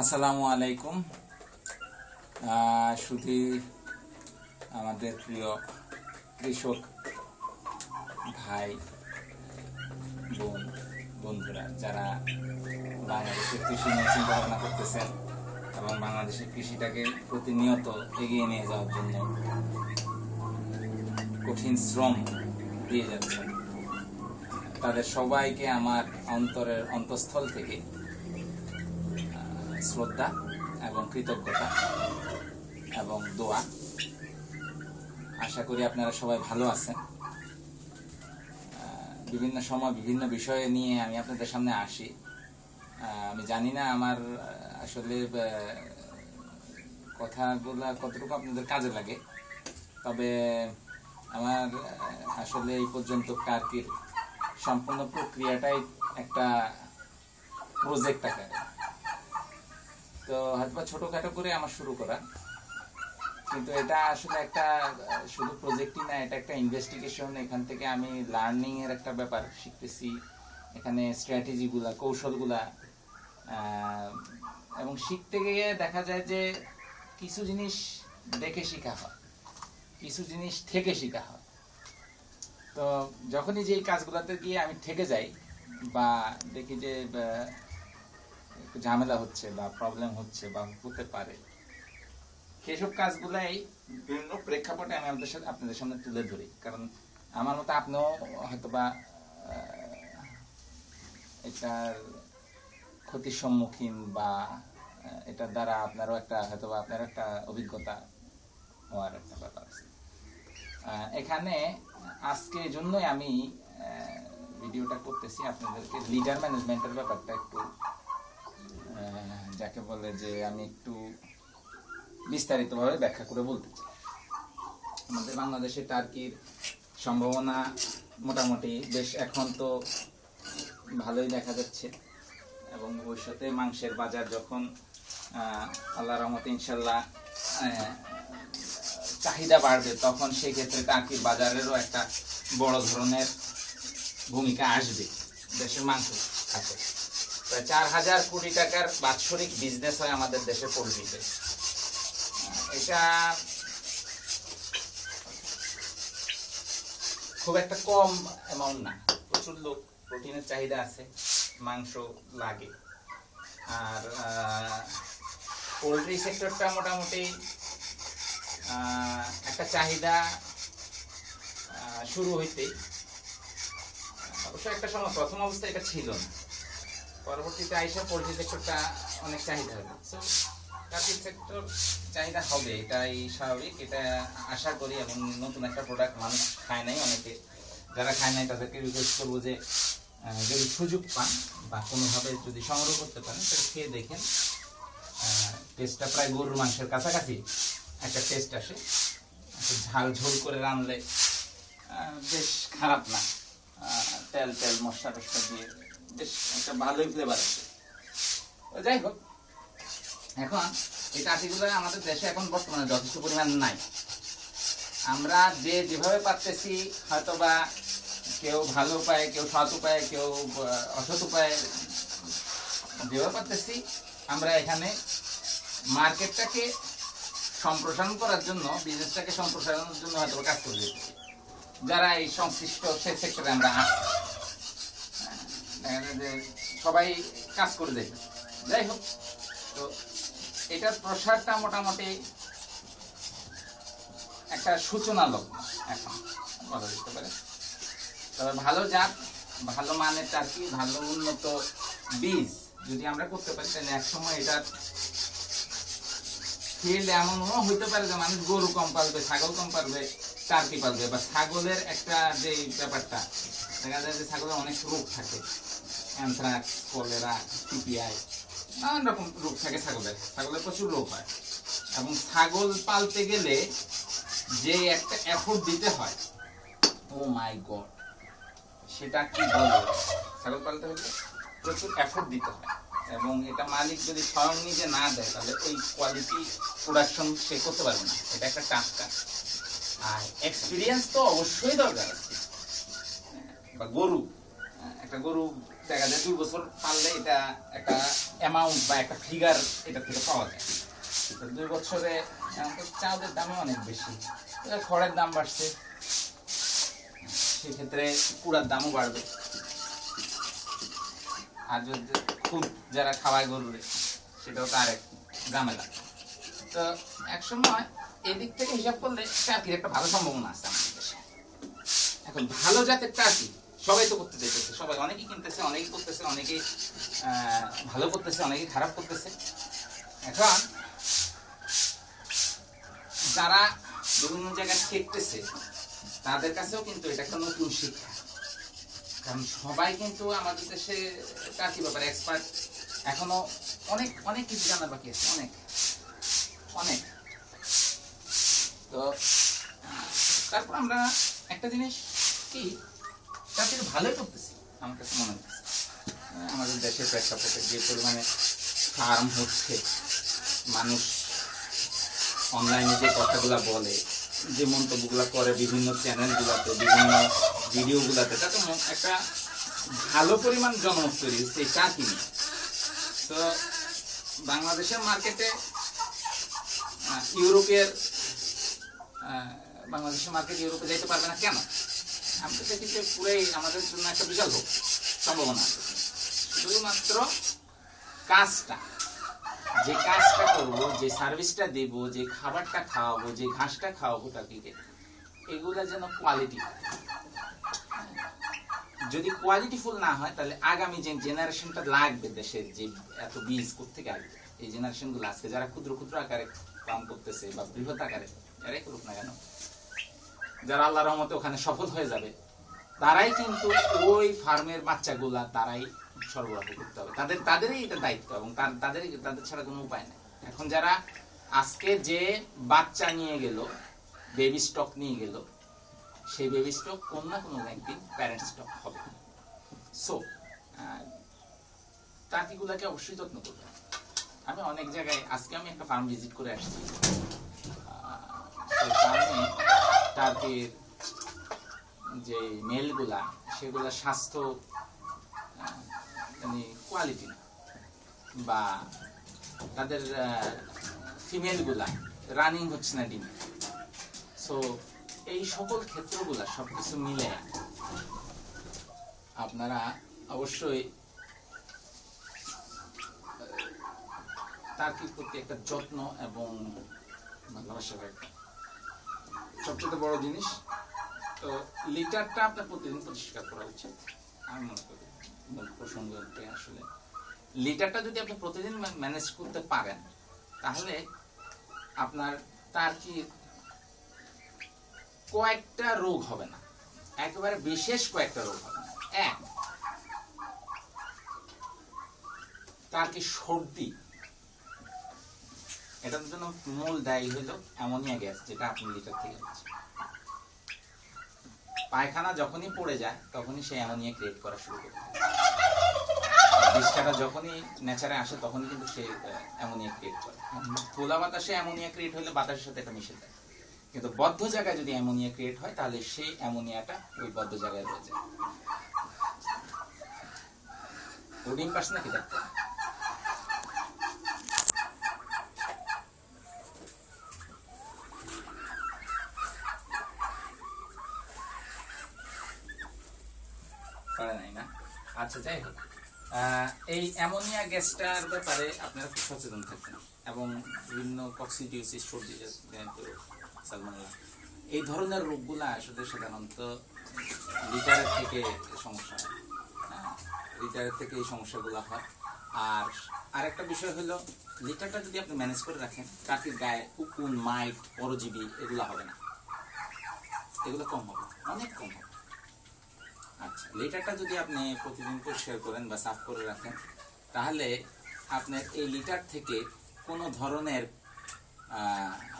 আসসালামু আলাইকুম। শুধু আমাদের প্রিয় কৃষক ভাই, বোন, বন্ধুরা, যারা বাংলাদেশের কৃষি নিয়ে চিন্তা ভাবনা করতেছেন এবং বাংলাদেশের কৃষিটাকে প্রতিনিয়ত এগিয়ে নিয়ে যাওয়ার জন্য কঠিন শ্রম দিয়ে যাচ্ছেন, তাদের সবাইকে আমার অন্তরের অন্তঃস্থল থেকে শ্রদ্ধা এবং কৃতজ্ঞতা এবং দোয়া। আশা করি আপনারা সবাই ভালো আছেন। বিভিন্ন সময় বিভিন্ন বিষয়ে নিয়ে আমি আপনাদের সামনে আসি। আমি জানি না আমার আসলে কথাগুলা কতটুকু আপনাদের কাজে লাগে। তবে আমার আসলে এই পর্যন্ত কার্কির সম্পূর্ণ প্রক্রিয়াটাই একটা প্রজেক্ট আকারে। তো হয়তো ছোটখাটো করে আমার শুরু করা। কিন্তু এটা আসলে একটা, শুধু প্রজেক্টই না, এটা একটা ইনভেস্টিগেশন এখান থেকে আমি লার্নিং এর একটা ব্যাপার শিখতেছি। এখানে স্ট্র্যাটেজিগুলা কৌশলগুলা এবং শিখতে গিয়ে দেখা যায় যে কিছু জিনিস দেখে শেখা হয়, কিছু জিনিস থেকে শেখা হয়। তো যখনই যে কাজগুলোতে গিয়ে আমি থেকে যাই বা দেখি যে একটু ঝামেলা হচ্ছে বা প্রবলেম হচ্ছে বা হতে পারে। সেসব কাজগুলাই বিভিন্ন প্রেক্ষাপটে আমি আপনাদের সাথে আপনাদের সামনে তুলে ধরি। কারণ আমার মতো আপনিও হয়তো বা এটার ক্ষতির সম্মুখীন বা এটার দ্বারা আপনারও একটা হয়তো বা আপনার একটা অভিজ্ঞতা হওয়ার একটা ব্যাপার আছে। এখানে আজকে জন্যই আমি ভিডিওটা করতেছি। আপনাদেরকে লিডার ম্যানেজমেন্টের ব্যাপারটা একটু যাকে বলে যে আমি একটু বিস্তারিতভাবে ব্যাখ্যা করে বলতে চাই। আমাদের বাংলাদেশে টার্কির সম্ভাবনা মোটামুটি বেশ এখন তো ভালোই দেখা যাচ্ছে এবং ভবিষ্যতে মাংসের বাজার যখন আল্লাহ রহমতে ইনশাল্লাহ চাহিদা বাড়বে, তখন সেক্ষেত্রে টার্কির বাজারেরও একটা বড় ধরনের ভূমিকা আসবে দেশের মাংস খাতে। প্রায় চার হাজার কোটি টাকার বাৎসরিক বিজনেস হয় আমাদের দেশে পোলট্রিতে। এটা খুব একটা কম অ্যামাউন্ট না। প্রচুর লোক প্রোটিনের চাহিদা আছে, মাংস লাগে। আর পোলট্রি সেক্টরটা মোটামুটি একটা চাহিদা শুরু হইতেই। অবশ্য একটা সময় প্রথম অবস্থায় এটা ছিল না। পরবর্তীতে আইসা পোলট্রি সেক্টরটা অনেক চাহিদা হবে। সো সেক্টর চাহিদা হবে, এটাই স্বাভাবিক। এটা আশা করি এবং নতুন একটা প্রোডাক্ট মানুষ খায় নাই, অনেকে যারা খায় নাই তাদেরকে রিকোয়েস্ট করব যে যদি সুযোগ পান বা কোনোভাবে যদি সংগ্রহ করতে পারেন, তাহলে খেয়ে দেখেন। টেস্টটা প্রায় গরুর মাংসের কাছাকাছি একটা টেস্ট আসে। ঝাল ঝোল করে রানলে বেশ খারাপ না। তেল তেল মশলা টসলা দিয়ে বেশ, একটা ভালোই ফ্লেভার আছে। যাই হোক, এখন এই টাটিগুলো আমাদের দেশে এখন বর্তমানে যথেষ্ট পরিমাণ নাই। আমরা যে যেভাবে পারতেছি হয়তো বা কেউ ভালো উপায়ে, কেউ সৎ উপায়ে, কেউ অসৎ উপায়ে যেভাবে পারতেছি, আমরা এখানে মার্কেটটাকে সম্প্রসারণ করার জন্য বিজনেসটাকে সম্প্রসারণের জন্য হয়তো কাজ করে যারা এই সংশ্লিষ্ট সেই সেক্টরে আমরা যে সবাই কাজ করে দেবে যাই হোক, তো এটার প্রসারটা মোটামুটি একটা সূচনা লগ্ন এখন বলা যেতে পারে। তবে ভালো জাত ভালো মানের টার্কি ভালো উন্নত বীজ যদি আমরা করতে পারি, তাহলে এক সময় এটার ফিল্ড এমনও হইতে পারে যে মানুষ গরু কম পালবে, ছাগল কম পালবে, টার্কি পালবে, বা ছাগলের একটা যে ব্যাপারটা, দেখা যায় যে ছাগলের অনেক রোগ থাকে। অ্যানথ্রাক্স কলেরা টিপিআই নানান রকম রোগ থাকে ছাগলের ছাগলের প্রচুর রোগ হয়। এবং ছাগল পালতে গেলে যে একটা এফোর্ট দিতে হয়, ও মাই গড, সেটা কি বলব? ছাগল পালতে হলে প্রচুর এফোর্ট দিতে হয়। এবং এটা মালিক যদি স্বয়ং নিজে না দেয়, তাহলে ওই কোয়ালিটি প্রোডাকশন সে করতে পারবে না। এটা একটা টাফ কাজ। আর এক্সপিরিয়েন্স তো অবশ্যই দরকার আছে। বা গরু, একটা গরু দেখা যায় দুই বছর পারলে এটা একটা অ্যামাউন্ট বা একটা ফিগার এটা থেকে পাওয়া যায়। তো দুই বছরে চাউলের দামও অনেক বেশি। খড়ের দাম বাড়ছে। সেক্ষেত্রে কুড়ার দামও বাড়বে। আর যদি খুব যারা খাওয়ায় গরুরে, সেটাও তো আরেক ঝামেলা তো এক সময় এদিক থেকে হিসাব করলে চাকরির একটা ভালো সম্ভাবনা আছে আমাদের দেশে। এখন ভালো জাতের টার্কি সবাই তো করতে চাইতেছে, সবাই। অনেকেই কিনতেছে, অনেকেই করতেছে, অনেকেই ভালো করতেছে, অনেকেই খারাপ করতেছে। এখন যারা বিভিন্ন জায়গায় শিখতেছে তাদের কাছেও কিন্তু এটা একটা নতুন শিক্ষা। কারণ সবাই কিন্তু আমাদের দেশে টার্কি ব্যাপারে এক্সপার্ট এখনও অনেক অনেক কিছু জানার বাকি আছে, অনেক অনেক। তো, তারপর আমরা একটা জিনিস কি তার থেকে ভালোই করতেছি, আমার কাছে মনে হচ্ছে। আমাদের দেশের প্রেক্ষাপটে যে পরিমাণে ফার্ম হচ্ছে, মানুষ অনলাইনে যে কথাগুলো বলে, যে মন্তব্যগুলো করে বিভিন্ন চ্যানেলগুলোতে বিভিন্ন ভিডিওগুলোতে তাতে একটা ভালো পরিমাণ জনমত তৈরি হচ্ছে চা কিনে তো বাংলাদেশের মার্কেটে ইউরোপের বাংলাদেশের মার্কেট ইউরোপে যেতে পারবে না কেন? আমি তো দেখি যে পুরাই আমাদের জন্য একটা বিশাল হোক সম্ভাবনা আছে। শুধুমাত্র কাজটা, যে কাজটা করব, যে সার্ভিসটা দেব, যে খাবারটা খাওয়াবো, যে ঘাসটা খাওয়াবো টাকিকে এগুলা যেন কোয়ালিটি যদি কোয়ালিটিফুল না হয়, তাহলে আগামী যে জেনারেশনটা লাগবে দেশের, যে এত বীজ কোথেকে আসবে, এই জেনারেশনগুলো আজকে যারা ক্ষুদ্র ক্ষুদ্র আকারে কাম করতেছে বা বৃহৎ আকারে, যারাই করুক না কেন যারা আল্লাহ রহমতে ওখানে সফল হয়ে যাবে, তারাই কিন্তু ওই ফার্মের বাচ্চাগুলা তারাই সরবরাহ করতে হবে। তাদের, তাদেরই এটা দায়িত্ব এবং তাদেরই, তাদের ছাড়া কোনো উপায় নেই। এখন যারা আজকে যে বাচ্চা নিয়ে গেল বেবি স্টক নিয়ে গেল, সেই বেবি স্টক কোন না কোনো একদিন প্যারেন্ট স্টক হবে। সো টাকিগুলাকে অবশ্যই যত্ন করবে আমি অনেক জায়গায়, আজকে আমি একটা ফার্ম ভিজিট করে আসছি। টার্কির যে মেলগুলা, সেগুলা স্বাস্থ্য মানে কোয়ালিটি বা তাদের ফিমেলগুলা রানিং হচ্ছে না ডিম। সো এই সকল ক্ষেত্রগুলা সবকিছু মিলে আপনারা অবশ্যই তার প্রতি একটা যত্ন এবং ভালোবাসা রাখবেন। সবচেয়ে বড় জিনিস, তো লিটারটা আপনার প্রতিদিন পরিষ্কার করা উচিত, আমি মনে করি। মূল প্রসঙ্গতে আসলে, লিটারটা যদি আপনি প্রতিদিন ম্যানেজ করতে পারেন, তাহলে আপনার, তার কি কয়েকটা রোগ হবে না। একেবারে বিশেষ কয়েকটা রোগ হবে না। এক, তার কি সর্দি এটার জন্য মূল দায়ী হলো অ্যামোনিয়া গ্যাস, যেটা আপনি লিটার থেকে হচ্ছে। পায়খানা যখনই পড়ে যায়, তখনই সে অ্যামোনিয়া ক্রিয়েট করা শুরু করে। বিষটাটা যখনই নেচারে আসে, তখনই কিন্তু সে অ্যামোনিয়া ক্রিয়েট করে। খোলা বাতাসে অ্যামোনিয়া ক্রিয়েট হলে বাতাসের সাথে এটা মিশে যায়। কিন্তু বদ্ধ জায়গায় যদি অ্যামোনিয়া ক্রিয়েট হয়, তাহলে সেই অ্যামোনিয়াটা ওই বদ্ধ জায়গায় রয়ে যায়। ও ডিম পাস নাকি দেখতে? পারে নাই না। আচ্ছা যাই হোক। এই অ্যামোনিয়া গ্যাসটার ব্যাপারে আপনারা খুব সচেতন থাকবেন এবং বিভিন্ন কক্সিডিওসিস সর্দি সালমাল্লা এই ধরনের রোগগুলা আসলে সাধারণত লিটারের থেকে সমস্যা হয়। হ্যাঁ, লিটারের থেকে এই সমস্যাগুলো হয়। আর আরেকটা বিষয় হলো লিটারটা যদি আপনি ম্যানেজ করে রাখেন কাকির গায়ে উকুন মাইট পরজীবী এগুলো হবে না। এগুলো কম হবে অনেক কম হবে। আচ্ছা লিটারটা যদি আপনি প্রতিদিন পরিষ্কার করেন বা সাফ করে রাখেন, তাহলে আপনার এই লিটার থেকে কোনো ধরনের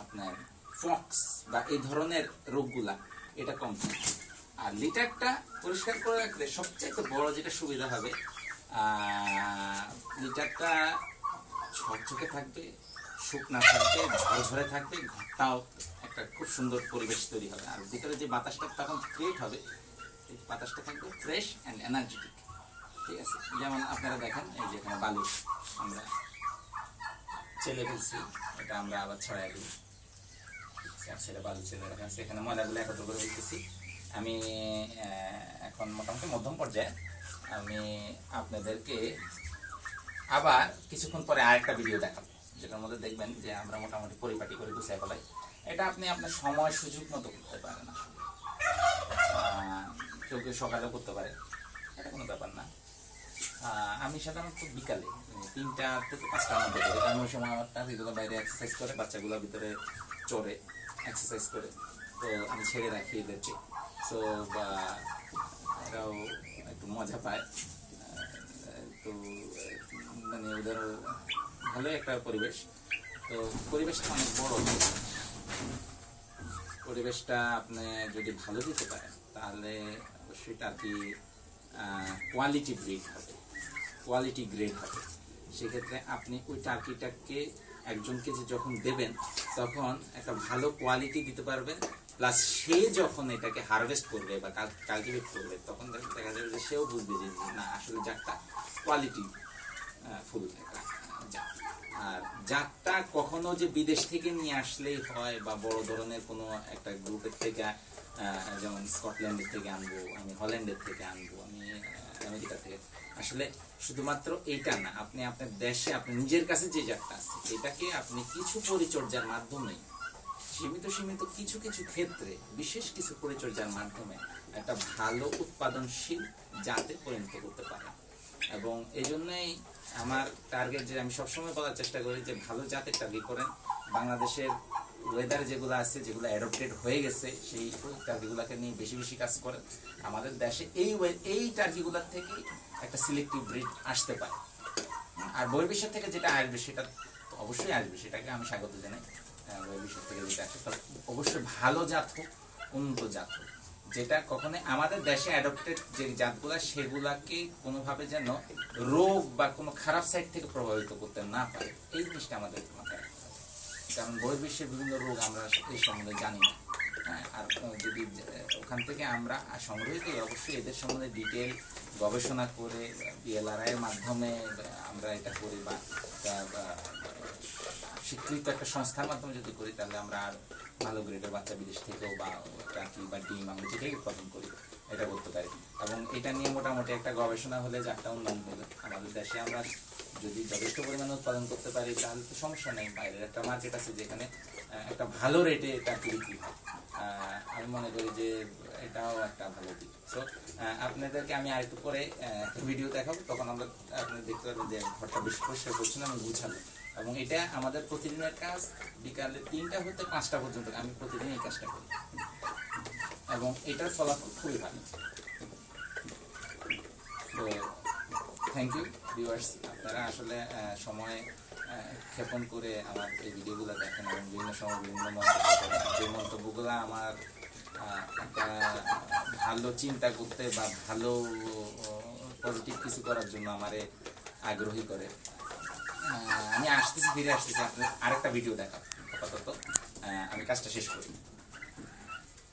আপনার ফক্স বা এই ধরনের রোগগুলা, এটা কম থাকবে আর লিটারটা পরিষ্কার করে রাখলে সবচেয়ে বড় যেটা সুবিধা হবে লিটারটা ঝকঝকে থাকবে, শুকনা থাকবে, ঝরঝরে থাকবে, ঘরটাও একটা খুব সুন্দর পরিবেশ তৈরি হবে। আর ভিতরে যে বাতাসটা তখন ক্রিয়েট হবে বাতাসটা থাকবে ফ্রেশ অ্যান্ড এনার্জেটিক ঠিক আছে? যেমন আপনারা দেখেন, এই যে এখানে বালু, আমরা চেলে ফেলছি, এটা আমরা আবার ছড়াই দিই। চার ছেলে বালু ছেলে রাখা আছে এখানে ময়লাগুলো একত্র করে দিতেছি। আমি এখন মোটামুটি মধ্যম পর্যায়ে আমি আপনাদেরকে আবার কিছুক্ষণ পরে আরেকটা ভিডিও দেখাবো। যেটার মধ্যে দেখবেন যে আমরা মোটামুটি পরিপাটি করে গুছিয়ে ফেলাই। এটা আপনি আপনার সময় সুযোগ মতো করতে পারেন কেউ কেউ সকালেও করতে পারে। এটা কোনো ব্যাপার না। আমি সাধারণত বিকালে মানে তিনটা থেকে পাঁচটার মধ্যে করি। কারণ ওই সময় আমার নাতিগুলো বাইরে এক্সারসাইজ করে, বাচ্চাগুলোর ভিতরে চড়ে এক্সারসাইজ করে। তো আমি ছেড়ে রাখি এদেরকে সো বা এরাও একটু মজা পায়। তো মানে ওদের ভালো একটা পরিবেশ। তো পরিবেশটা অনেক বড়। পরিবেশটা আপনি যদি ভালো দিতে পারেন, তাহলে অবশ্যই টার্কি কোয়ালিটি ব্রিড হবে কোয়ালিটি গ্রেড হবে। সেক্ষেত্রে আপনি ওই টার্কিটাকে একজনকে যে যখন দেবেন, তখন একটা ভালো কোয়ালিটি দিতে পারবেন। প্লাস সে যখন এটাকে হারভেস্ট করবে বা কালটিভেট করবে, তখন দেখা যাবে যে সেও বুঝবে যে না, আসলে যাকটা কোয়ালিটি ফুল একটা আর জাতটা কখনো যে বিদেশ থেকে নিয়ে আসলেই হয় বা বড় ধরনের কোনো একটা গ্রুপের থেকে যেমন স্কটল্যান্ডের থেকে আনব, আমি হল্যান্ডের থেকে আনব, আমি আমেরিকা থেকে। আসলে শুধুমাত্র এইটা না, আপনি আপনার দেশে আপনি নিজের কাছে যে জাতটা আছে, এটাকে আপনি কিছু পরিচর্যার মাধ্যমে, সীমিত সীমিত কিছু কিছু ক্ষেত্রে, বিশেষ কিছু পরিচর্যার মাধ্যমে একটা ভালো উৎপাদনশীল জাতে পরিণত করতে পারে এবং এই জন্যই আমার টার্গেট যে আমি সবসময় বলার চেষ্টা করি যে ভালো জাতের টার্গেট করেন। বাংলাদেশের ওয়েদার যেগুলো আছে যেগুলো অ্যাডপ্টেড হয়ে গেছে সেই টার্গিগুলোকে নিয়ে বেশি বেশি কাজ করেন আমাদের দেশে এই এই টার্গিগুলোর থেকেই একটা সিলেক্টিভ ব্রিড আসতে পারে। আর বহির্বিশ্ব থেকে যেটা আসবে সেটা অবশ্যই আসবে সেটাকে আমি স্বাগত জানাই। আহ, বহির্বিশ্ব থেকে যেটা আসে অবশ্যই ভালো জাত হোক উন্নত জাত হোক। যেটা কখনো আমাদের দেশে অ্যাডপ্টেড যে জাতগুলো সেগুলাকে কোনোভাবে যেন রোগ বা কোনো খারাপ সাইড থেকে প্রভাবিত করতে না পারে। এই জিনিসটা আমাদের মাথায় কারণ বহির্বিশ্বের বিভিন্ন রোগ আমরা এই সম্বন্ধে জানি না। হ্যাঁ, আর যদি ওখান থেকে আমরা সংগ্রহিত অবশ্যই এদের সম্বন্ধে ডিটেল গবেষণা করে বিএলআরআই এর মাধ্যমে আমরা এটা করি বা স্বীকৃত একটা সংস্থার মাধ্যমে যদি করি তাহলে আমরা আর ভালো গ্রেডের বাচ্চা বিদেশ থেকেও বা চাকরি বা ডিম আমরা যেটাই উৎপাদন করি এটা করতে পারি। এবং এটা নিয়ে মোটামুটি একটা গবেষণা হলে যারটা উন্নয়ন হবে। আমাদের দেশে আমরা যদি যথেষ্ট পরিমাণে উৎপাদন করতে পারি, তাহলে তো সমস্যা নেই। বাইরের একটা মার্কেট আছে যেখানে একটা ভালো রেটে এটা বিক্রি হয়। আমি মনে করি যে এটাও একটা ভালো দিক। সো আপনাদেরকে আমি আরেকটু পরে ভিডিও দেখাবো। তখন আমরা, আপনি দেখতে পাবেন যে ঘরটা বেশি পরিষ্কার করছি না আমি গুছালো এবং এটা আমাদের প্রতিদিনের কাজ। বিকালে তিনটা হতে পাঁচটা পর্যন্ত। আমি প্রতিদিন এই কাজটা করি। এবং এটার ফলাফল খুবই ভালো। তো থ্যাংক ইউ ভিউয়ার্স আপনারা আসলে সময় ক্ষেপণ করে আমার এই ভিডিওগুলো দেখেন এবং বিভিন্ন সময় বিভিন্ন মন্তব্য যে মন্তব্যগুলো আমার একটা ভালো চিন্তা করতে বা ভালো পজিটিভ কিছু করার জন্য আমারে আগ্রহী করে। আমি আসতেছি, ফিরে আসতেছি আপনার আরেকটা ভিডিও দেখা আপাতত। আমি কাজটা শেষ করি।